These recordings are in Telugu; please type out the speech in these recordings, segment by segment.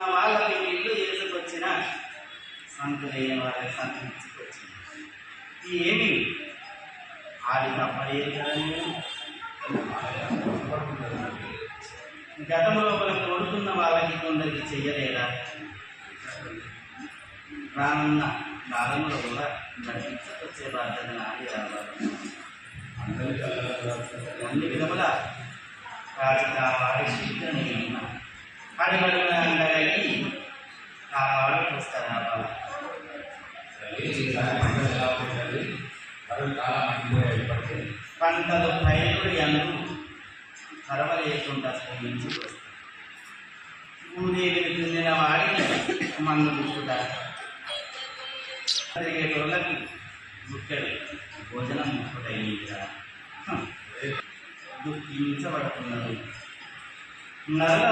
వాళ్ళకి ఇల్లు చేసుకొచ్చిన సంతులయ్యే లేని వాళ్ళకి సంతు ఏమి? ఆది తప్పలేదు గతంలో మనం కొడుకున్న వాళ్ళకి కొందరికి చెయ్యలేదా? రానున్న కాలంలో కూడా నడిపించకొచ్చే బాధ్యత నాది రావాలి. అన్ని విధముల వారి కావాలి శీఘ్రమే పడిపడిన అందరికీ పంటలు పైరుడు ఎందు పరవలేకుండా శ్రమించి వస్తాయి భూదేవిని చెందిన వాడిని మందు ముట్టుతారు తిరిగేటోళ్ళకి ముట్టడు భోజనం ముట్టుడైందిరా దుఃఖించబడుతున్నది. నల్ల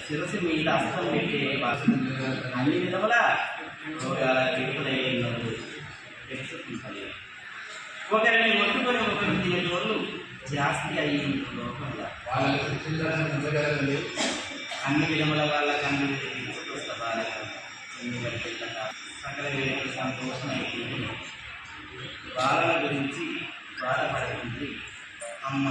శిరస్సు మీద అస్తం పెట్టే అన్ని విధముల రోగాల విడుదలైనది తెలుసుకుంటుంది ఒకరిని కొట్టుకొని ఒకరు తినేటోళ్ళు జాస్తి అయ్యింది లోకంలో అన్ని విధముల వాళ్ళ కన్ను బాలక ఎందుకంటే సకల వీరికి సంతోషం అయిపోయింది బాలల గురించి బాధపడుతుంది అమ్మ